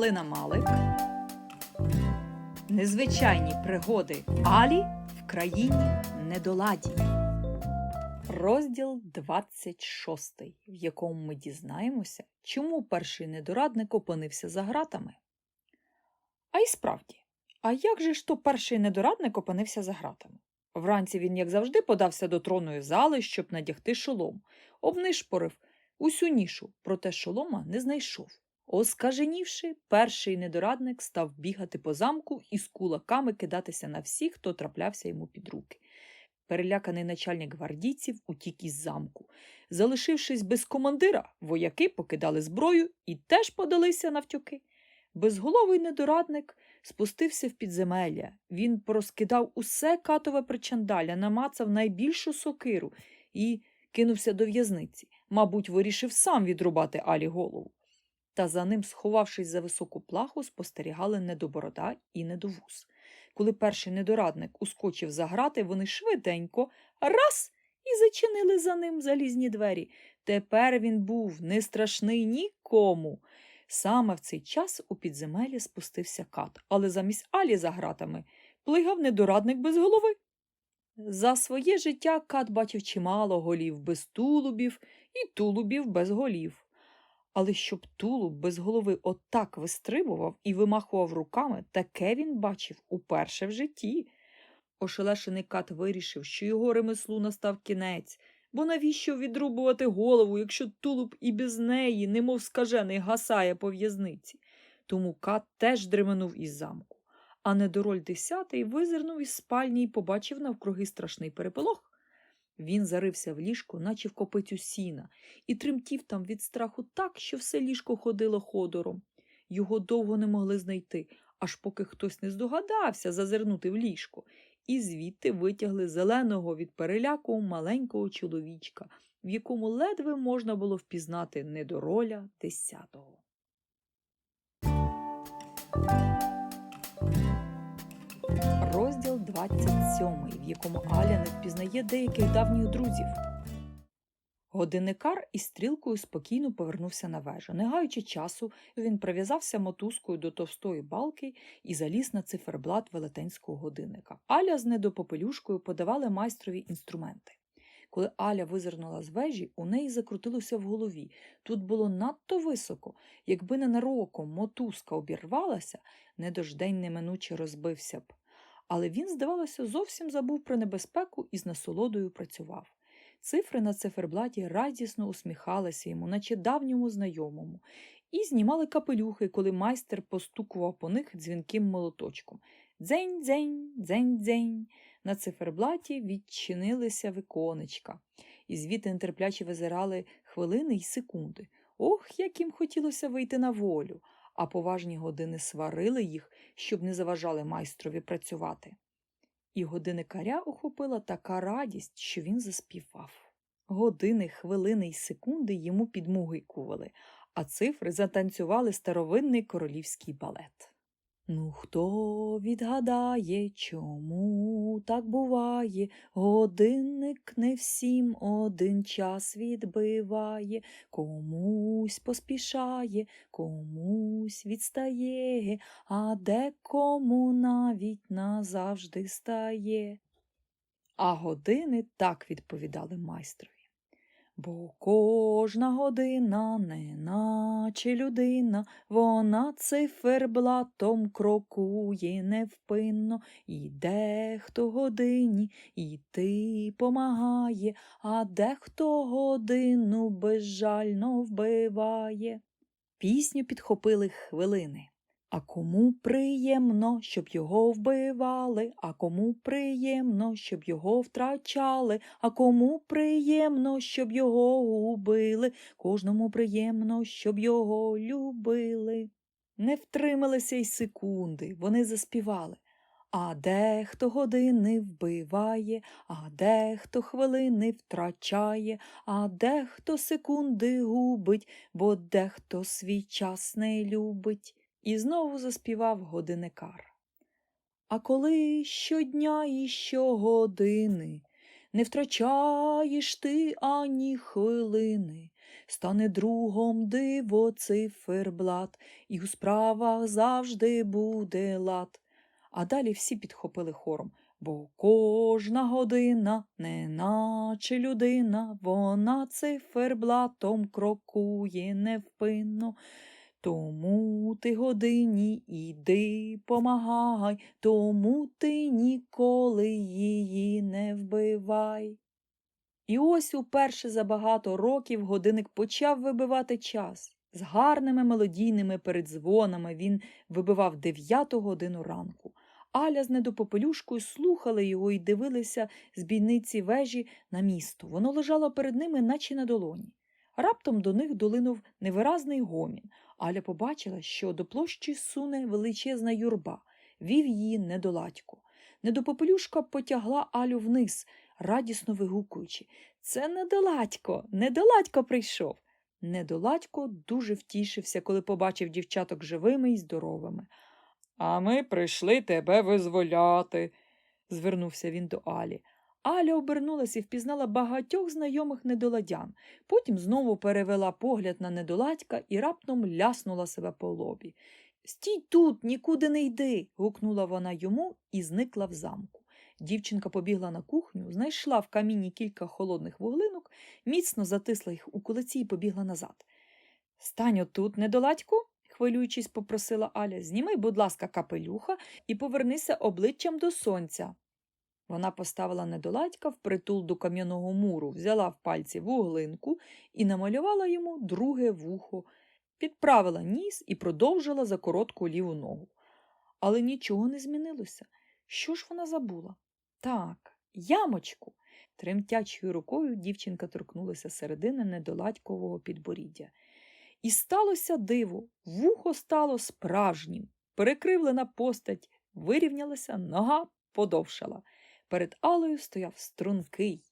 Галина Малик. Незвичайні пригоди Алі в країні недоладі. Розділ 26, в якому ми дізнаємося, чому перший недорадник опинився за гратами. А й справді, а як же ж то перший недорадник опинився за гратами? Вранці він, як завжди, подався до тронної зали, щоб надягти шолом, обнишпорив усю нішу, проте шолома не знайшов. Оскаженівши, перший недорадник став бігати по замку і з кулаками кидатися на всіх, хто траплявся йому під руки. Переляканий начальник гвардійців утік із замку. Залишившись без командира, вояки покидали зброю і теж подалися навтюки. Безголовий недорадник спустився в підземелля. Він порозкидав усе катове причандаля, намацав найбільшу сокиру і кинувся до в'язниці. Мабуть, вирішив сам відрубати Алі голову. Та за ним, сховавшись за високу плаху, спостерігали недоборода і недовуз. Коли перший недорадник ускочив за грати, вони швиденько раз і зачинили за ним залізні двері. Тепер він був не страшний нікому. Саме в цей час у підземелі спустився кат, але замість Алі за гратами плигав недорадник без голови. За своє життя кат бачив чимало голів без тулубів і тулубів без голів. Але щоб тулуб без голови отак вистрибував і вимахував руками, таке він бачив уперше в житті. Ошелешений кат вирішив, що його ремеслу настав кінець, бо навіщо відрубувати голову, якщо тулуб і без неї, немов скажений, гасає по в'язниці. Тому кат теж дременув із замку. А недороль десятий визирнув із спальні і побачив навкруги страшний переполох. Він зарився в ліжко, наче в копицю сіна, і тремтів там від страху так, що все ліжко ходило ходором. Його довго не могли знайти, аж поки хтось не здогадався зазирнути в ліжко, і звідти витягли зеленого від переляку маленького чоловічка, в якому ледве можна було впізнати недороля десятого. Розділ 27, в якому Аля не впізнає деяких давніх друзів. Годинникар із стрілкою спокійно повернувся на вежу. Не гаючи часу, він прив'язався мотузкою до товстої балки і заліз на циферблат велетенського годинника. Аля з недопопелюшкою подавали майстрові інструменти. Коли Аля визирнула з вежі, у неї закрутилося в голові. Тут було надто високо. Якби ненароком мотузка обірвалася, недождень неминуче розбився б. Але він, здавалося, зовсім забув про небезпеку і з насолодою працював. Цифри на циферблаті радісно усміхалися йому, наче давньому знайомому, і знімали капелюхи, коли майстер постукував по них дзвінким молоточком. Дзень-дзень, дзень-дзень. На циферблаті відчинилися віконечка, і звідти нетерпляче визирали хвилини й секунди. Ох, як їм хотілося вийти на волю, а поважні години сварили їх, щоб не заважали майстрові працювати. І годинникаря охопила така радість, що він заспівав. Години, хвилини й секунди йому підмугикували, а цифри затанцювали старовинний королівський балет. Ну, хто відгадає, чому так буває? Годинник не всім один час відбиває, комусь поспішає, комусь відстає, а декому навіть назавжди стає. А години так відповідали майстрові. Бо кожна година, не наче людина, вона циферблатом крокує невпинно, і дехто годині іти помагає, а дехто годину безжально вбиває. Пісню підхопили хвилини. А кому приємно, щоб його вбивали, а кому приємно, щоб його втрачали, а кому приємно, щоб його убили, кожному приємно, щоб його любили. Не втрималися й секунди, вони заспівали. А дехто години вбиває, а дехто хвилини втрачає, а дехто секунди губить, бо дехто свій час не любить. І знову заспівав годинникар. А коли щодня і щогодини не втрачаєш ти ані хвилини, стане другом диво циферблат, і у справах завжди буде лад. А далі всі підхопили хором. Бо кожна година, неначе людина, вона циферблатом крокує невпинно. Тому ти годині іди помагай, тому ти ніколи її не вбивай. І ось уперше за багато років годинник почав вибивати час. З гарними мелодійними передзвонами він вибивав дев'яту годину ранку. Аля з недопопелюшкою слухали його і дивилися з бійниці вежі на місто. Воно лежало перед ними, наче на долоні. Раптом до них долинув невиразний гомін. Аля побачила, що до площі суне величезна юрба, вів її недоладько. Недопопелюшка потягла Алю вниз, радісно вигукуючи Це недоладько, недоладько прийшов. Недоладько дуже втішився, коли побачив дівчаток живими і здоровими. А ми прийшли тебе визволяти, звернувся він до Алі. Аля обернулась і впізнала багатьох знайомих недоладян. Потім знову перевела погляд на недоладька і раптом ляснула себе по лобі. Стій тут, нікуди не йди. гукнула вона йому і зникла в замку. Дівчинка побігла на кухню, знайшла в каміні кілька холодних вуглинок, міцно затисла їх у кулаці і побігла назад. Стань отут, недоладьку, хвилюючись, попросила Аля, зніми, будь ласка, капелюха і повернися обличчям до сонця. Вона поставила недоладька впритул до кам'яного муру, взяла в пальці вуглинку і намалювала йому друге вухо, підправила ніс і продовжила за коротку ліву ногу. Але нічого не змінилося. Що ж вона забула? Так, ямочку. Тремтячою рукою дівчинка торкнулася середини недоладькового підборіддя. І сталося диво, вухо стало справжнім. Перекривлена постать вирівнялася, нога подовшала. Перед Алею стояв стрункий,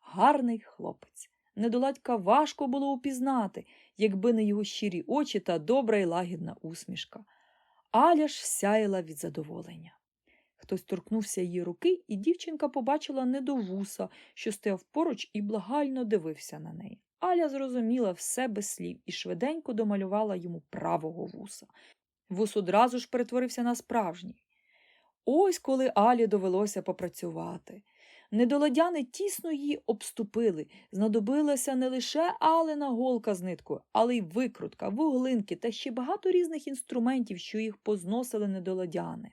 гарний хлопець. Недоладька важко було упізнати, якби не його щирі очі та добра й лагідна усмішка. Аля ж сяяла від задоволення. Хтось торкнувся її руки, і дівчинка побачила недовуса, що стояв поруч і благально дивився на неї. Аля зрозуміла все без слів і швиденько домалювала йому правого вуса. Вус одразу ж перетворився на справжній. Ось коли Алі довелося попрацювати. Недоладяни тісно її обступили. Знадобилася не лише Алена голка з ниткою, але й викрутка, вуглинки та ще багато різних інструментів, що їх позносили недоладяни.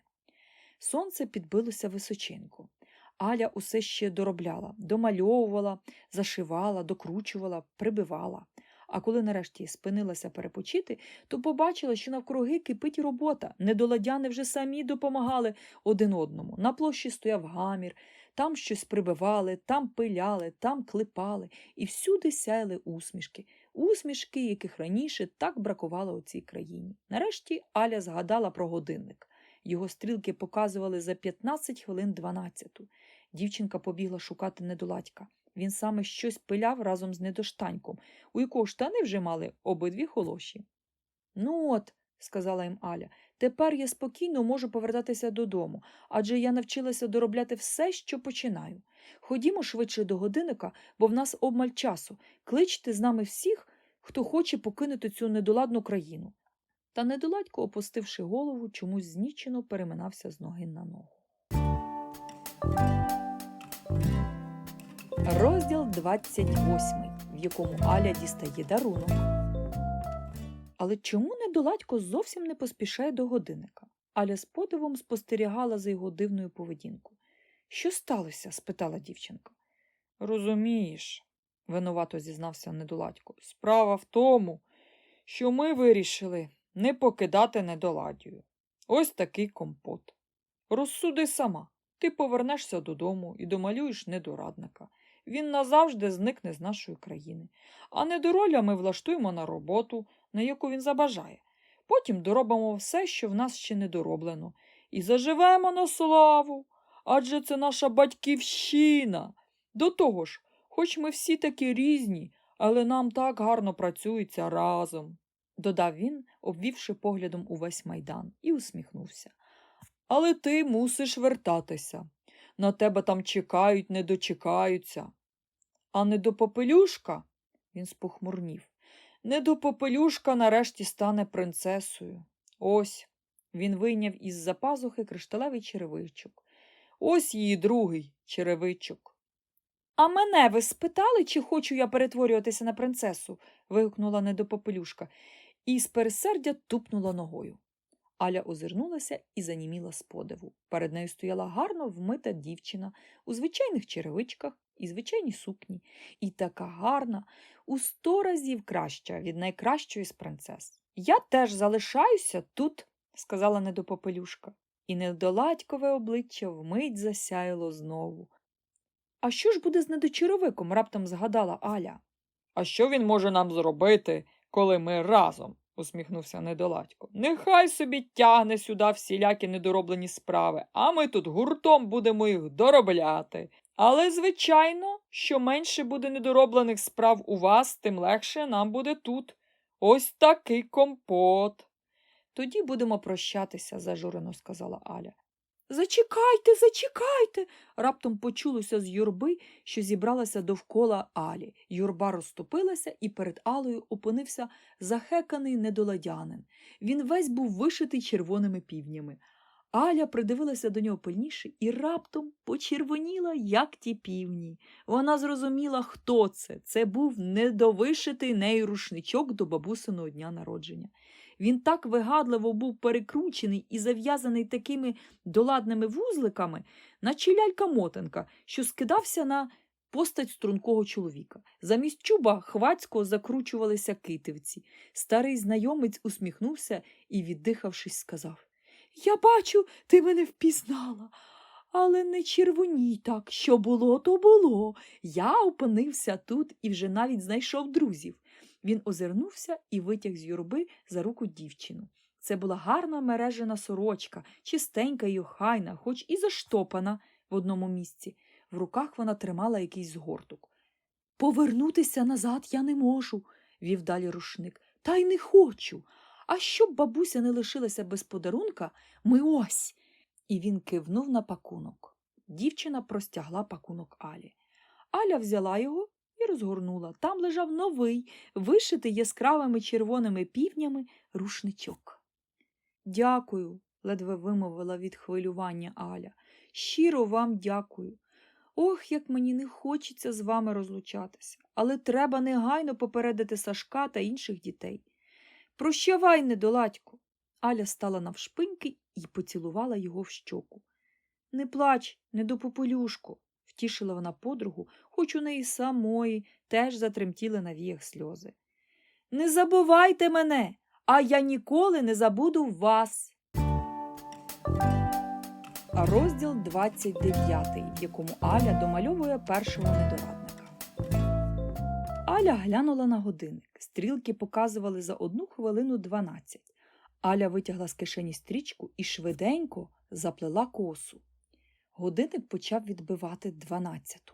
Сонце підбилося височинку. Аля усе ще доробляла, домальовувала, зашивала, докручувала, прибивала. А коли нарешті спинилася перепочити, то побачила, що навкруги кипить робота. Недоладяни вже самі допомагали один одному. На площі стояв гамір, там щось прибивали, там пиляли, там клепали, і всюди сяяли усмішки. Усмішки, яких раніше так бракувало у цій країні. Нарешті Аля згадала про годинник. Його стрілки показували за 15 хвилин 12. Дівчинка побігла шукати недоладька. Він саме щось пиляв разом з недоштаньком, у якого штани вже мали обидві холоші. Ну от, сказала їм Аля, тепер я спокійно можу повертатися додому, адже я навчилася доробляти все, що починаю. Ходімо швидше до годинника, бо в нас обмаль часу. Кличте з нами всіх, хто хоче покинути цю недоладну країну. Та недоладько, опустивши голову, чомусь знічено переминався з ноги на ногу. Розділ 28, в якому Аля дістає дарунок. Але чому недоладько зовсім не поспішає до годинника? Аля з подивом спостерігала за його дивною поведінкою. Що сталося? спитала дівчинка. Розумієш, винувато зізнався недоладько. Справа в тому, що ми вирішили не покидати недоладію. Ось такий компот. Розсуди сама. Ти повернешся додому і домалюєш недорадника. Він назавжди зникне з нашої країни. А недороля ми влаштуємо на роботу, на яку він забажає. Потім доробимо все, що в нас ще не дороблено, і заживемо на славу. Адже це наша батьківщина. До того ж, хоч ми всі такі різні, але нам так гарно працюється разом, додав він, обвівши поглядом увесь майдан, і усміхнувся. Але ти мусиш вертатися. На тебе там чекають, не дочекаються. А не до попелюшка Він спохмурнів. Недопопелюшка нарешті стане принцесою. Ось. Він вийняв із за пазухи кришталевий черевичок. Ось її другий черевичок. А мене ви спитали, чи хочу я перетворюватися на принцесу? вигукнула недопопелюшка і з пересердя тупнула ногою. Аля озирнулася і заніміла з подиву. Перед нею стояла гарно вмита дівчина у звичайних черевичках і звичайній сукні, і така гарна, у сто разів краща від найкращої з принцес. Я теж залишаюся тут, сказала недопопелюшка, і недоладькове обличчя вмить засяяло знову. А що ж буде з недочаровиком? раптом згадала Аля. А що він може нам зробити, коли ми разом? Усміхнувся недоладько. Нехай собі тягне сюди всілякі недороблені справи, а ми тут гуртом будемо їх доробляти. Але, звичайно, що менше буде недороблених справ у вас, тим легше нам буде тут. Ось такий компот. Тоді будемо прощатися, зажурено сказала Аля. Зачекайте, зачекайте. раптом почулося з юрби, що зібралася довкола Алі. Юрба розступилася, і перед Алею опинився захеканий недоладянин. Він весь був вишитий червоними півнями. Аля придивилася до нього пильніше і раптом почервоніла, як ті півні. Вона зрозуміла, хто це. Це був недовишитий нею рушничок до бабусиного дня народження. Він так вигадливо був перекручений і зав'язаний такими доладними вузликами, наче лялька-мотанка, що скидався на постать стрункого чоловіка. Замість чуба хвацько закручувалися китивці. Старий знайомець усміхнувся і, віддихавшись, сказав Я бачу, ти мене впізнала. Але не червоній так, що було, то було. Я опинився тут і вже навіть знайшов друзів. Він озирнувся і витяг з юрби за руку дівчину. Це була гарна мережена сорочка, чистенька й охайна, хоч і заштопана в одному місці. В руках вона тримала якийсь згорток. Повернутися назад я не можу, вів далі рушник, та й не хочу. А щоб бабуся не лишилася без подарунка, ми ось. І він кивнув на пакунок. Дівчина простягла пакунок Алі. Аля взяла його і розгорнула. Там лежав новий, вишитий яскравими червоними півнями рушничок. Дякую, ледве вимовила від хвилювання Аля. Щиро вам дякую. Ох, як мені не хочеться з вами розлучатися, але треба негайно попередити Сашка та інших дітей. Прощавай, недоладько. Аля стала навшпиньки і поцілувала його в щоку. Не плач, недопопелюшко, втішила вона подругу, хоч у неї самої теж затремтіли на віях сльози. Не забувайте мене, а я ніколи не забуду вас. Розділ 29, в якому Аля домальовує першого недорадника. Аля глянула на годинник. Стрілки показували за одну хвилину дванадцять. Аля витягла з кишені стрічку і швиденько заплела косу. Годинник почав відбивати дванадцяту.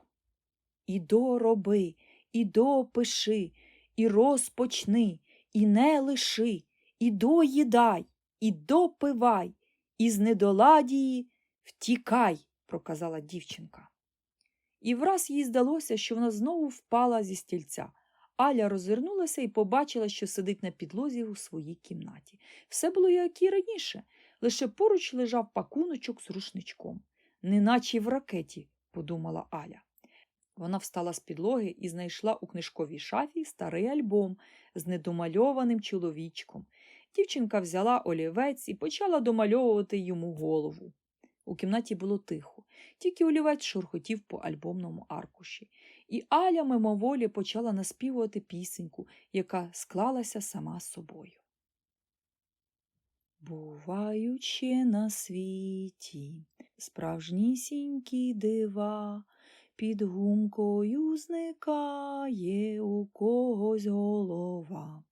І дороби, і допиши, і розпочни, і не лиши, і доїдай, і допивай, і з недоладії втікай, проказала дівчинка. І враз їй здалося, що вона знову впала зі стільця. Аля розвернулася і побачила, що сидить на підлозі у своїй кімнаті. Все було як і раніше, лише поруч лежав пакуночок з рушничком. Неначе в ракеті, подумала Аля. Вона встала з підлоги і знайшла у книжковій шафі старий альбом з недомальованим чоловічком. Дівчинка взяла олівець і почала домальовувати йому голову. У кімнаті було тихо, тільки олівець шурхотів по альбомному аркуші, і Аля мимоволі почала наспівувати пісеньку, яка склалася сама собою. Буваючи на світі справжнісінькі дива, під гумкою зникає у когось голова.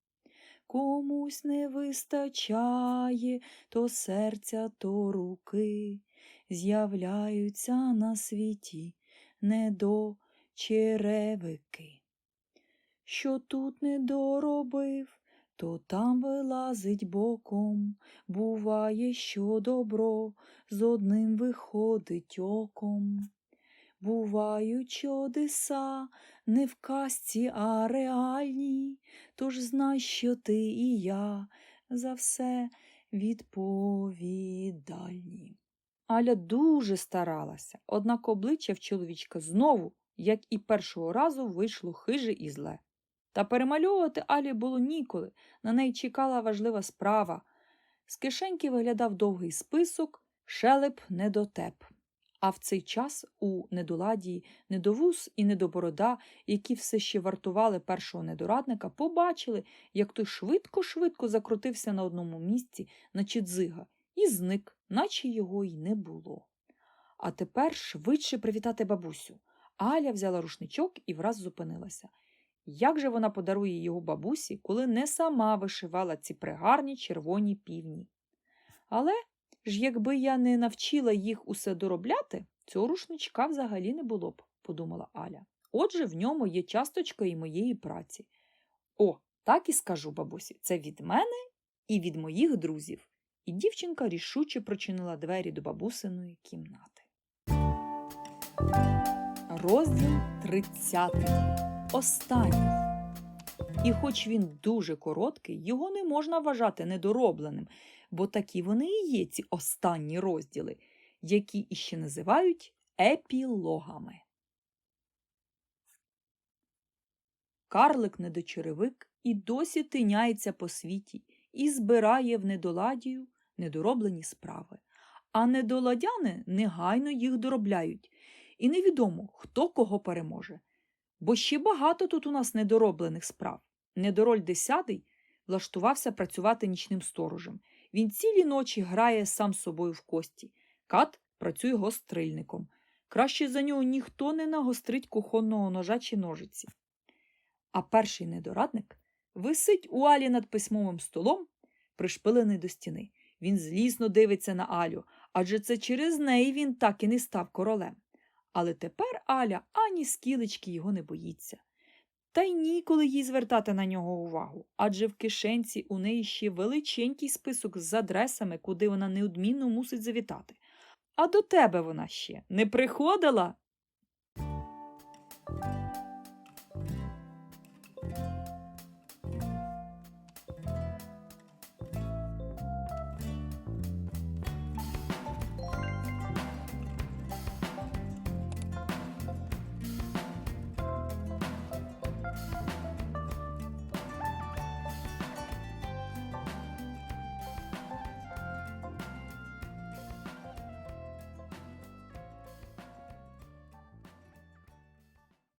Комусь не вистачає то серця, то руки, з'являються на світі недочеревики. Що тут не доробив, то там вилазить боком, буває, що добро з одним виходить оком. бувають чудеса, не в казці, а реальні. Тож знай, що ти і я за все відповідальні. Аля дуже старалася, однак обличчя в чоловічка знову, як і першого разу, вийшло хиже і зле. Та перемальовувати Алі було ніколи, на неї чекала важлива справа. З кишеньки виглядав довгий список, шелеп недотеп. А в цей час у недоладії недовуз і недоборода, які все ще вартували першого недорадника, побачили, як той швидко-швидко закрутився на одному місці, наче дзига, і зник, наче його й не було. А тепер швидше привітати бабусю. Аля взяла рушничок і враз зупинилася. Як же вона подарує його бабусі, коли не сама вишивала ці пригарні червоні півні? Але ж якби я не навчила їх усе доробляти, цього рушничка взагалі не було б, подумала Аля. Отже, в ньому є часточка і моєї праці. О, так і скажу бабусі, це від мене і від моїх друзів. І дівчинка рішуче прочинила двері до бабусиної кімнати. Розділ 30. Останній. І хоч він дуже короткий, його не можна вважати недоробленим, бо такі вони і є ці останні розділи, які іще називають епілогами. Карлик недочеревик і досі тиняється по світі і збирає в недоладію недороблені справи. А недоладяни негайно їх доробляють, і невідомо, хто кого переможе. Бо ще багато тут у нас недороблених справ. Недороль десятий влаштувався працювати нічним сторожем. Він цілі ночі грає сам собою в кості. Кат працює гострильником. Краще за нього ніхто не нагострить кухонного ножа чи ножиці. А перший недорадник висить у Алі над письмовим столом, пришпилений до стіни. Він злісно дивиться на Алю, адже це через неї він так і не став королем. Але тепер Аля ані скілечки його не боїться. Та й ніколи їй звертати на нього увагу, адже в кишенці у неї ще величенький список з адресами, куди вона неодмінно мусить завітати. А до тебе вона ще не приходила?